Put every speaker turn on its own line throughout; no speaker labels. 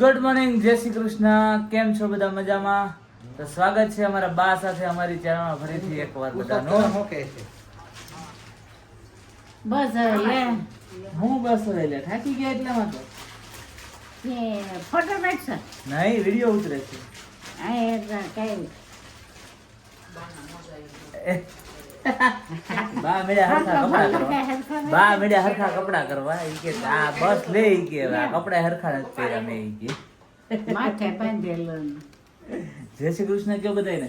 Good morning જય શ્રી કૃષ્ણ. કેમ છો બધા મજામાં? તો સ્વાગત છે અમારા બા સાથે અમારી ચેનલમાં ફરીથી એકવાર બધાનું.
બસ હવે
હું બસ એટલે લે. થાકી ગયા એટલામાં તો?
એ ફોટો પાડશો?
નહીં વિડિયો ઉતરે છે.
આ એ કઈ
બા મેળ્યા હરખા કપડા કરવા. બા મેળ્યા હરખા કપડા કરવા. ઈ કે આ બસ લે ઈ કે આ કપડા હરખા નથી પહેર્યા મેં ઈ કે.
માથે બાંધેલું
જય શ્રી કૃષ્ણ કયો બધાયને?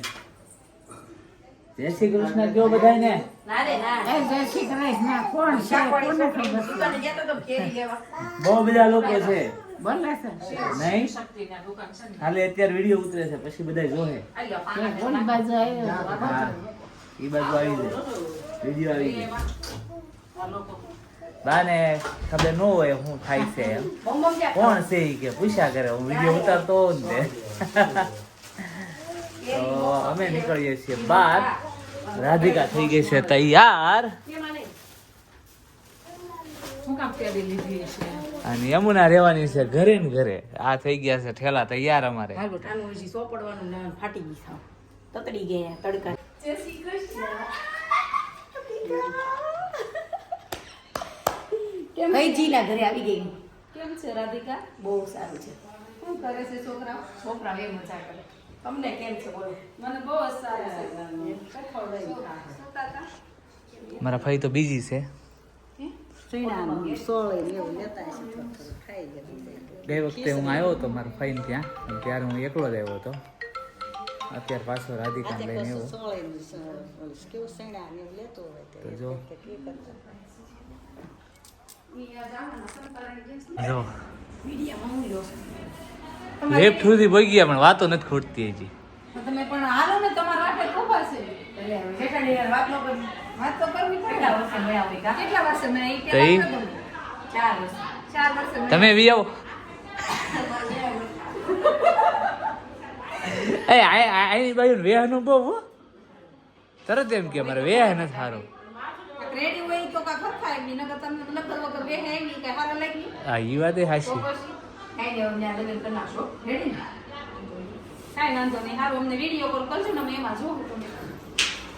જય શ્રી કૃષ્ણ કયો બધાયને?
એ જય શ્રી કૃષ્ણ. કોણ છે? કોને ખબર
બહુ બધા લોકો છે.
બોલે છે?
નહીં? ખાલી અત્યારે વીડિયો ઉતરે છે પછી બધા જોહે.
કોણ બાજુ આવ્યો?
ઈ બાજુ આવી જાય વીડિયો આવી જાય બાને ખબર ન હોય શું થાય છે એમ. કોણ છે એ કે પૂછ્યા કરે. હું વીડિયો ઉતારતો હોઉં ને તો. અમે નીકળીએ છીએ બહાર રાધિકા થઈ ગઈ છે તૈયાર. અને યમુના રહેવાની છે ઘરે ને ઘરે. આ થઈ ગયા છે ઠેલા તૈયાર અમારે.
સોપડવાનું ફાટી ગઈ સાવ તતડી ગયા તડકા કઈ જીના ઘરે આવી ગઈ કેમ છે રાધિકા? બહુ સારું છે. શું કરે છે છોકરાઓ? છોકરા એ મજા કરે. તમને કેમ છે બોલો. મને બહુ સારું છે.
મારા ભાઈ તો બીજી છે.
જાય
ગઈ વખતે હું આવ્યો હતો મારા ફાઈન ત્યાં. ત્યારે હું એકલો જ આવ્યો હતો. અત્યારે પાછો રાધિકા લઈને આવ્યો.
સોળે કેવું સીણા ને લેતો હોય
તો. જો. જો. લેફ્ટ સુધી પહોંચી ગયા પણ વાતો નથી ખૂટતી હજી.
તમે પણ હાલો ને તમારા વાટે ખોબા છે. એટલે વાત ન વાત તો કરવી કેટલા વર્ષે મળ્યા હોય કેટલા વર્ષે મળ્યા? ઈ
તો
પહેલા
ઈ?
ન ગમે. ચાર વર્ષે. ચાર વર્ષે
તમે વી આવો. એ આની બાજુ વેહનું બહુ હો. તરત એમ કે મારે વેહ
ન લાગી.
હા એ વાત એ
ને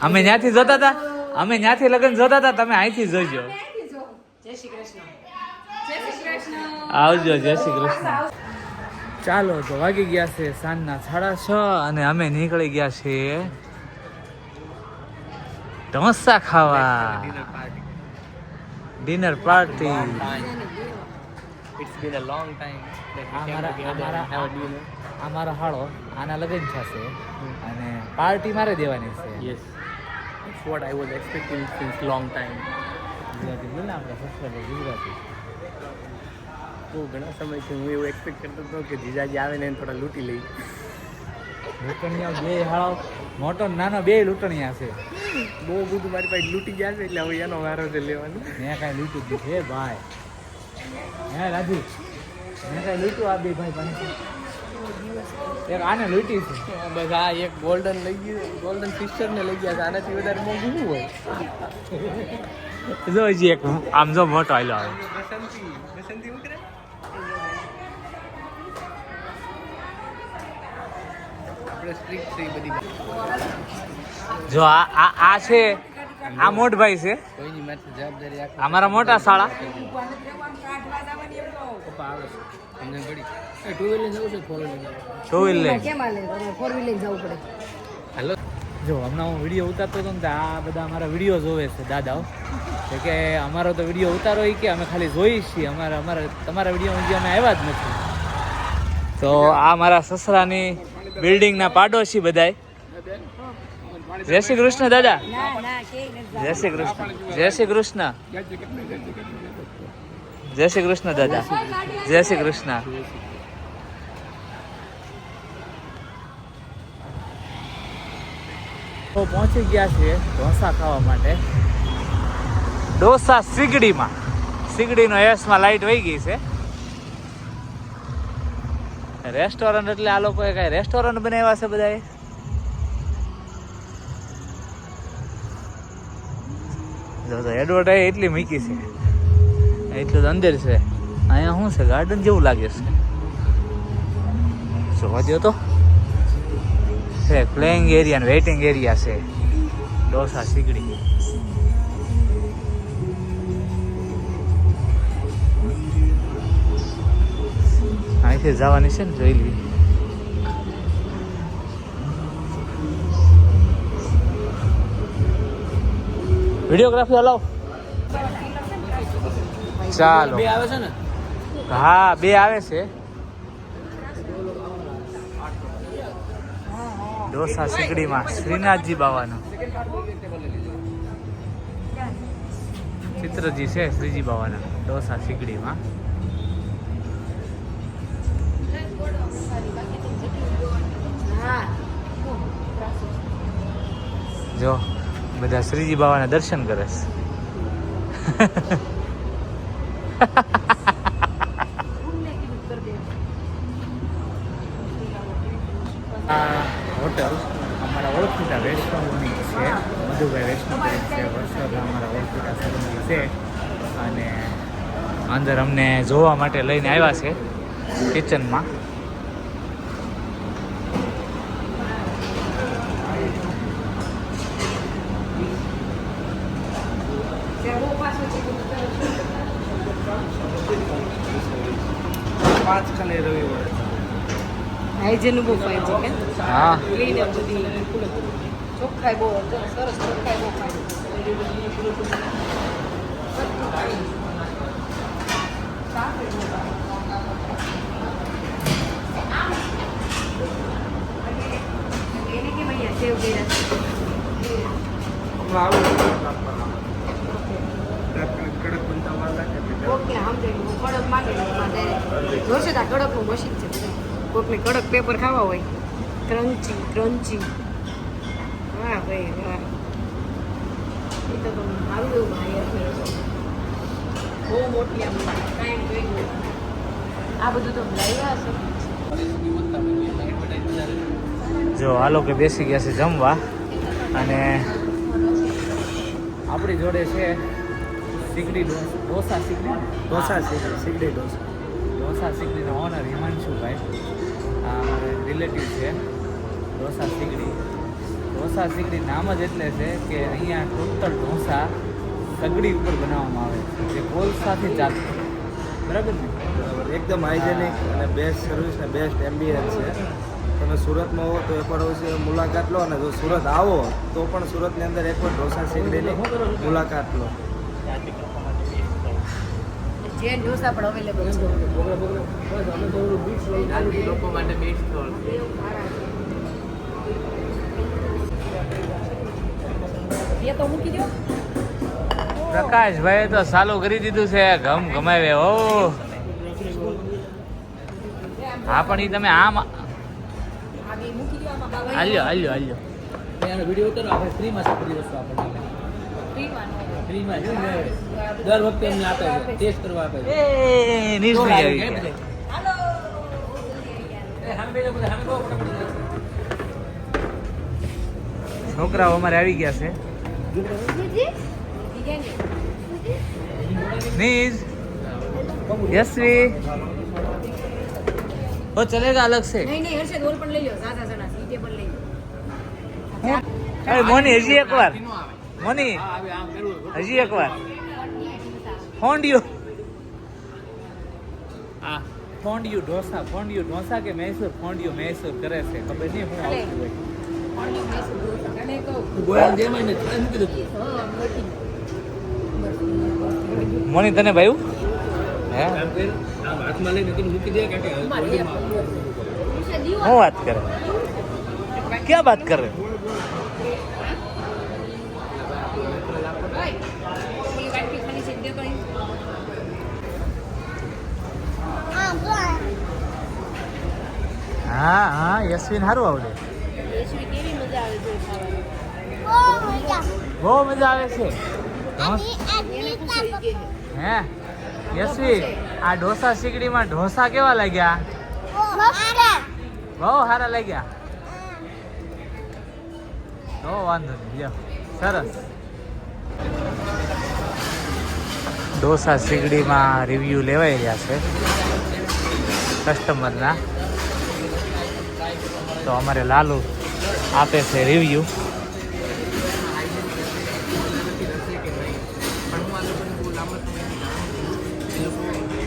અમે
ત્યાંથી જોતા હતા? અમે ત્યાંથી લગ્ન જોતા હતા? તમે અહીંથી જોજો.
જય શ્રી કૃષ્ણ.
આવજો જય શ્રી કૃષ્ણ. ચાલો તો વાગી ગયા છે સાંજના સાડા છ અને અમે નીકળી ગયા છીએ ઢોસા ખાવા
dinner party long time that we came
અમારા હાળો આના લગ્ન થશે અને પાર્ટી મારે દેવાની છે
yes I was expecting since long time.
Gujarati બોલ આપણે ગુજરાતી
બહુ ઘણા સમયથી હું એવું એક્સપેક્ટ કરતો હતો કે જીજાજી આવે ને થોડા લૂંટી લઈ.
લૂંટણીયા બે હાળો મોટો નાનો બે લૂંટણીયા છે.
બહુ બધું મારી પાસે લૂંટી ગયા છે એટલે હવે એનો વારો છે લેવાનો.
મેં કાંઈ લૂંટું જ હે ભાઈ. હે રાજુ મેં કાંઈ લૂંટું આ બે ભાઈ પણ એક આને લૂંટી છે.
બસ આ એક ગોલ્ડન લઈ ગયું ગોલ્ડન સિસ્ટરને લઈ ગયા છે. આનાથી વધારે મોંઘું હોય?
જો એક આમ જો મોટો આયલો આવે.
બસંતી બસંતી ઉતરે? આપણે સ્ટ્રીક છે એ બધી
જો આ આ આ છે આ મોટભાઈ છે.
કોઈની માથે જવાબદારી આખી
અમારા મોટા શાળા.
ટુ વ્હીલર
કેમ હાલે? ફોર વ્હીલર જવું પડે.
હેલો
જો હમણાં હું વીડિયો ઉતારતો હતો ને તો આ બધા અમારા વીડિયો જોવે છે દાદાઓ તો કે અમારો તો વીડિયો ઉતારો ઈ કે અમે ખાલી જોઈએ છીએ. અમારા અમારા તમારા વીડિયો હજી અમે આવ્યા જ નથી. તો આ મારા સસરાની બિલ્ડિંગના પાડોશી બધાય. જય શ્રી કૃષ્ણ દાદા. જય શ્રી કૃષ્ણ. જય શ્રી કૃષ્ણ. જય શ્રી કૃષ્ણ દાદા. જય શ્રી કૃષ્ણ. તો પહોંચી ગયા છીએ ઢોસા ખાવા માટે. ઢોસા સીગડીમાં સીગડીનો એસમાં લાઈટ વહી ગઈ છે. રેસ્ટોરન્ટ એટલે આ લોકોએ કઈ રેસ્ટોરન્ટ બનાવ્યા છે બધાએ? જો તો એડવર્ટાઈઝ એટલી મૂકી છે. એટલું અંદર છે. અહીંયા શું છે? ગાર્ડન જેવું લાગે છે. જોવા દો તો. છે પ્લેઇંગ એરિયા વેઇટિંગ એરિયા છે. ડોસા સીગડી અહીંથી જવાની છે ને જોઈ લઈએ. વિડીયોગ્રાફી હલાવ ચાલો.
બે આવે છે ને?
હા બે આવે છે. ડોસા સીકડીમાં શ્રીનાથજી બાવાનો. ચિત્રજી છે શ્રીજી બાવાના ડોસા સીકડીમાં જો, બધા શ્રીજી બાવાના દર્શન કરે હોટલ અમારા ઓળખીતા વૈષ્ણવની છે. મધુભાઈ વૈષ્ણવ છે વર્ષોના અમારા ઓળખીતા સંબંધી છે. અને અંદર અમને જોવા માટે લઈને આવ્યા છે કિચનમાં
હાઇજેનનું બહુ ફાઇન છે કે
હા.
ક્લીન એમ બધી ચોખ્ખાઈ બહુ સરસ ચોખ્ખાઈ બહુ ફાઇન એને કેમ અહીંયા સેવ કર્યા છે
કડક
માંગે જોશે તો કડકનું મશીન છે. કોકને કડક પેપર ખાવા હોય. ક્રન્ચી ક્રન્ચી વાહ ભાઈ વાહ. એ તો તમે આવી ગયું ભાઈ બહુ મોટી આમ કાંઈ જોઈ ગયું. આ બધું તો લાવ્યા હશે.
જો આ લોકો બેસી ગયા છે જમવા. અને આપણી જોડે છે સિગડી ડોસા સિગડી?
ઢોસા સિગડી સીગડી ઢોસા
ડોસા સીકડીના ઓનર હિમાંશુભાઈ. આ અમારા રિલેટિવ છે ઢોસા સીકડી ઢોસા સીકડી નામ જ એટલે છે કે અહીંયા ટોટલ ઢોસા સગડી ઉપર બનાવવામાં આવે છે. જે કોલસાથી ચાલતું બરાબર ને?
બરાબર. એકદમ હાઇજેનિક અને બેસ્ટ સર્વિસ ને બેસ્ટ એમ્બિયન્સ છે. તમે સુરતમાં હો તો એકવાર અવશ્ય મુલાકાત લો અને જો સુરત આવો તો પણ સુરતની અંદર એકવાર ઢોસા સીગડીની મુલાકાત લો.
જૈન ઢોસા પણ અવેલેબલ છે.
લોકો માટે બેસ્ટ
એ તો મૂકી દો
પ્રકાશભાઈ તો ચાલુ કરી દીધું છે ઘમ ગમાવે ઓ હા પણ એ તમે આમ હાલ્યો હાલ્યો હાલ્યો.
વીડિયો ઉતારો આપણે ફ્રીમાં સાંભળી વસ્તુ આપણને.
ફ્રીમાં.
ફ્રીમાં છે ને દર વખતે એમને આપે છે ટેસ્ટ કરવા આપે છે.
એ નિશ્ચય આવી ગયા.
છે? એ સામે બેસો બધા, સામે બહુ
છોકરાઓ અમારે આવી ગયા છે. નીજ. યશવી. ઓ ચલેગા અલગ છે.
નહીં નહીં હર્ષદ ઓલ પણ લઈ લો સાદા સણા સી ટેબલ લઈ લો
અરે મોની હજી એક વાર મોની
હા, હવે આમ કરવું હોય.
હજી એક વાર ફોન્ડિયો આ ફોન્ડિયું ઢોસા ફોન્ડિયું ઢોસા કે મૈસૂર ફોન્ડિયું મૈસૂર કરે છે ખબર નહીં હું આવતું હોય
ઓનલી મૈસૂર ઢોસા અને કહું
ગોળાને જેમ હોય ને તરત મૂકી દો.
હા મોટી
મોની તને ભાઈ હે
આમ કરી, આમ હાથમાં લઈને તેને મૂકી દે કારણ કે ગોળીમાં
હું વાત કરે ક્યાં બાત કરે
ભાઈ પેલી વાટકી ખાલી છે દે તો અહીં.
હા હા યશવીન સારું આવડે.
યશવી કેવી મજા આવે છે ખાવાની
બહુ મજા આવે છે. હે. યશવી આ ઢોસા શીકડીમાં ઢોસા કેવા લાગ્યા? બહુ સારા લાગ્યા. તો વાંધો નહીં લ્યો સરસ. ઢોસા શીગડીમાં રિવ્યૂ લેવાઈ રહ્યા છે કસ્ટમરના તો અમારે લાલુ આપે છે રિવ્યુ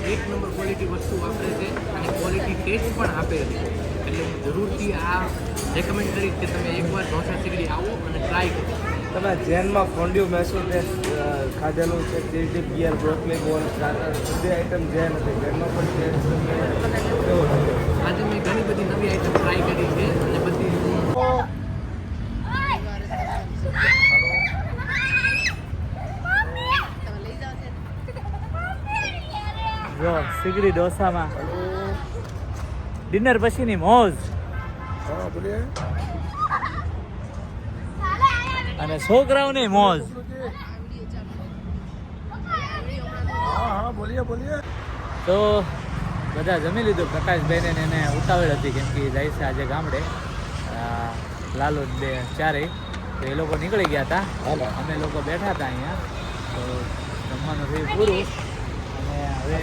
એક નંબર ક્વોલિટી વસ્તુ વાપરે છે અને ક્વોલિટી ટેસ્ટ પણ આપે છે એટલે જરૂરથી આ રેકમેન્ડ કરીશ તમે એકવાર ઢોસા આવો અને ટ્રાય
તમે જેનમાં ફોન્ડ્યુ ટેસ્ટ ખાધેલું છે તીરટી બિયર બ્રોકલી બોલ સ્ટાર્ટર બધી આઈટમ જે નથી ઘરનો પણ ટેસ્ટ
આજે મેં ઘણી બધી નવી આઈટમ ટ્રાય કરી છે અને બધી
જો સીગડી ડોસામાં. ડિનર પછીની મોજ. અને છોકરાઓની મોજ. તો બધા જમી લીધું પ્રકાશભાઈને એને ઉતાવળ હતી કેમ કે જાય છે આજે ગામડે લાલુ બે ચારેય તો એ લોકો નીકળી ગયા હતા અમે લોકો બેઠા હતા અહીંયા તો જમવાનું થયું પૂરું અને હવે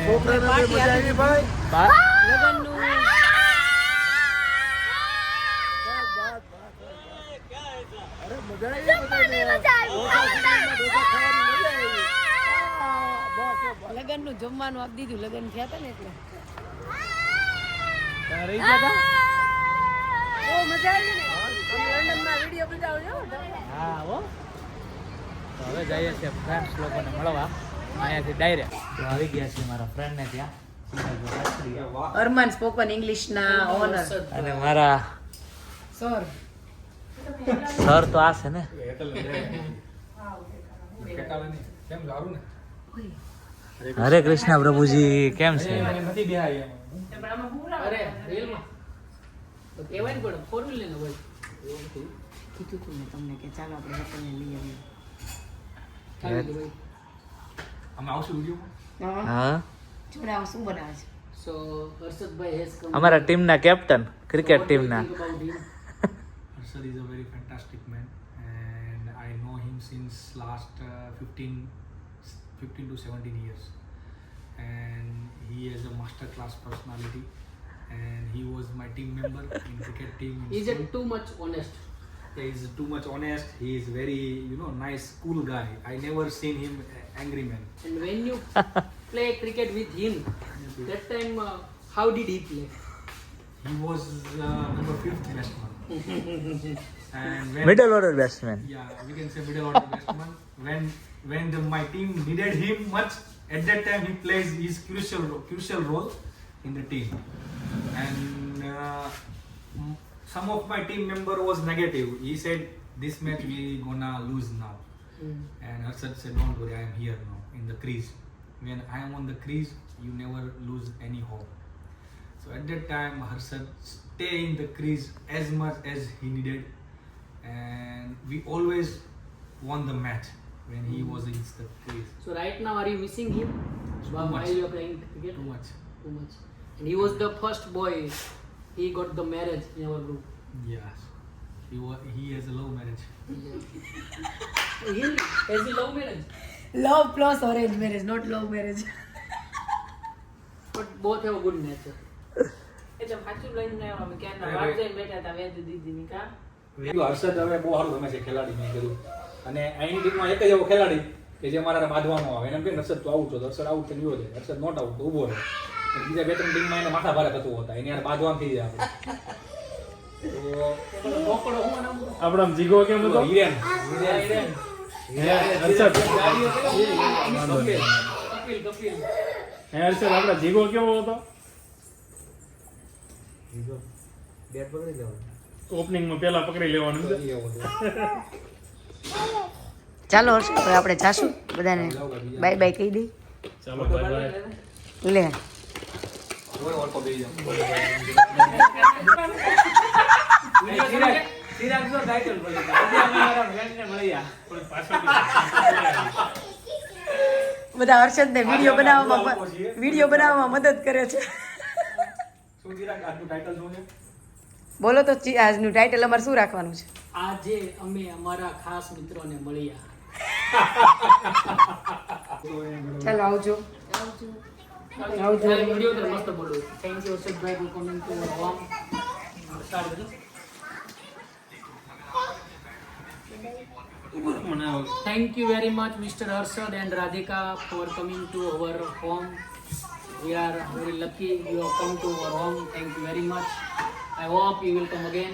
લગન નું જમવાનું આપી દીધું લગન થયા હતા ને એટલે.
રહી ગયા હતા?
બહુ મજા આવી ને. લંડનમાં વીડિયો બનાવજો
હા હો. તો હવે જઈએ છીએ ફ્રેન્ડ્સ લોકોને મળવા. અહીંયાથી ડાયરેક્ટ તો આવી ગયા છે મારા ફ્રેન્ડને ત્યાં.
અરમાન સ્પોકન ઇંગ્લિશના ઓનર
અને મારા
સર.
સર તો આ છે કેમ
ને? પણ કૃષ્ણ પ્રભુજી કેમ
કીધું તું મેં તમને કે ચાલો આપણે હોટલને લઈ આવીએ હા.
હા.
જોડાવ શું બનાવે છે?
સો હર્ષદભાઈ હેઝ
અમારા ટીમના કેપ્ટન ક્રિકેટ ટીમના.
Harshad is a very fantastic man and I know him since last uh, 15 to 17 years. And he has a master class personality. And he was my team member in cricket team He
is too much honest?
He is too much honest. He is very you know nice cool guy. I never seen him angry man.
And when you play cricket with him that time uh, how did he play?
He was uh, number fifth batsman. And when,
middle order batsman.
Yeah we can say middle order batsman. When when the, my team needed him much, at that time he plays his crucial crucial role in the team. And uh, some of my team member was negative. He said, "This match we gonna lose now." And Harshad said, "Don't worry, I am here now in the crease. When I am on the crease, you never lose any hope." So at that time, Harshad stay in the crease as much as he needed, and we always won the match when he was in the crease.
So right now are you missing him
Too
while
much.
you are playing cricket?
Too much.
Too much. And he was the first boy. He got the marriage in our group.
Yes, he was. He has a love marriage.
He has he love marriage,
love plus orange marriage not love marriage
but both have a good nature.
એટલે સાચું લઈને આવ્યા અમે ક્યારના વાટ જોઈને બેઠા હતા વેદ દીદીની કા
કીધું Harshad હવે બહુ સારું રમે છે ખેલાડી મેં કીધું. અને અહીંની ટીમમાં એક જ એવો ખેલાડી કે જે મારા બાંધવાનો આવે. એને એમ કે હર્ષદ તો આવું છો તો હર્ષદ આવું છે ગયો છે હર્ષદ નોટ આવું તો ઊભો રહે. બીજા બે ત્રણ ટીમમાં એને માથા ભારે થતું હતા. એને યાર બાંધવાનું થઈ જાય આપણે.
મોકળો હું નામ
આપણે આમ જીગો કેમ હતો? હિરેન. હર્ષદ.
કપિલ કપિલ.
હે હર્ષદ આપણા જીગો કેવો હતો?
બેટ પકડી જવાનું
ઓપનિંગમાં પહેલા પકડી લેવાનું
ચાલો હર્ષ હવે આપણે જાશું. બધાને બાય બાય કહી દઈ
ચાલો બાય બાય.
લે.
બધા friend ને
વીડિયો બનાવવામાં વીડિયો બનાવવામાં મદદ કરે છે.
શું ટાઇટલ શું છે?
બોલો તો આજનું ટાઇટલ અમારે શું રાખવાનું છે?
આજે અમે અમારા ખાસ મિત્રોને મળ્યા.
ચાલો આવજો.
આવજો. મસ્ત બોલો. Thank you Ashokbhai coming to home
thank you very much mister Harshad and Radhika for coming to our home we are very lucky you have come to our home thank you very much I hope you will come again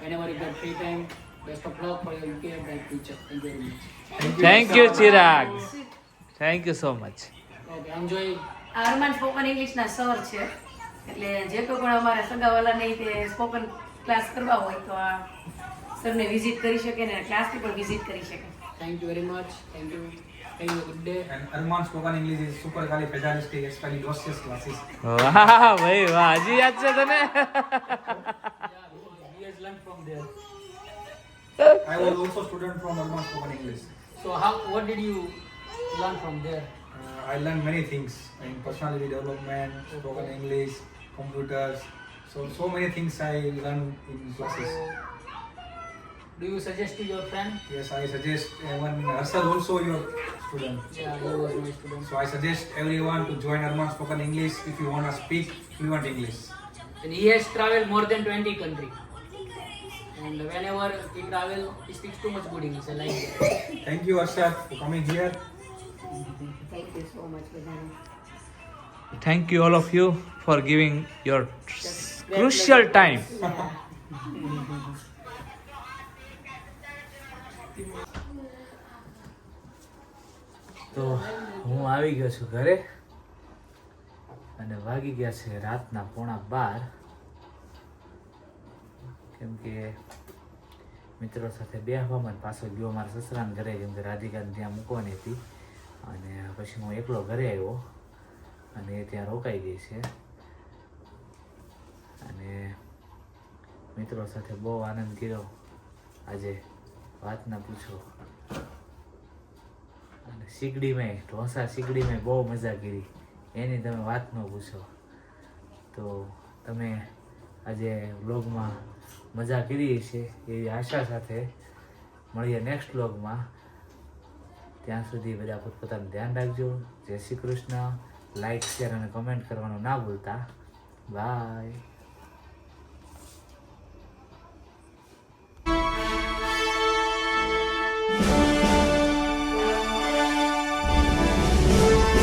whenever you get free time. Best of luck for your UK and bright future. Thank you very much.
Thank you, Chirag. Thank you so much.
Okay, enjoy.
આ Hanuman spoken ઇંગ્લિશના sir છે એટલે જે કોઈ પણ અમારા સગાવાલા નહીં તે સ્પોકન ક્લાસ કરવા હોય તો આ સરને વિઝિટ કરી શકે ને ક્લાસની પણ વિઝિટ કરી શકે
thank you very much thank you. Thank you. Good day.
And Arman spoken English is super califragilistic classes.
વાહ ભાઈ વાહ હજી યાદ છે તને
He has learned from there.
I was also student from Arman spoken English.
So how? What did you learn from there?
Uh, I learned many things in personality development, spoken English, computers. So so many things I learned in classes.
Do you suggest to your friend?
Yes, I suggest uh, everyone. Arsar uh, also your student.
Yeah, he was my student.
So I suggest everyone to join Arman Spoken English if you want to speak fluent English.
And he has traveled more than 20 country. And whenever he travel, he speaks too much good English. I like.
Thank you, Arsar, for coming here.
Thank you so much, Vedana.
Thank you all of you for giving your crucial time. Yeah. તો હું આવી ગયો છું ઘરે અને વાગી ગયા છે રાતના પોણા બાર. કેમ કે મિત્રો સાથે બે હવામાન પાછો ગયો મારા સસરાના ઘરે, કેમ કે રાધિકાને ત્યાં મૂકવાની હતી. અને પછી હું એકલો ઘરે આવ્યો અને એ ત્યાં રોકાઈ ગઈ છે. અને મિત્રો સાથે બહુ આનંદ કર્યો. આજે વાત ના પૂછો. અને શીગડીમાં ઢોસા શીગડીમાં બહુ મજા કરી. એની તમે વાત ન પૂછો. તો તમે આજે વ્લોગમાં મજા કરી છે એવી આશા સાથે મળીએ નેક્સ્ટ વ્લોગમાં ત્યાં સુધી બધા પોતપોતાનું ધ્યાન રાખજો. જય શ્રી કૃષ્ણ. લાઈક શેર અને કમેન્ટ કરવાનું ના ભૂલતા. બાય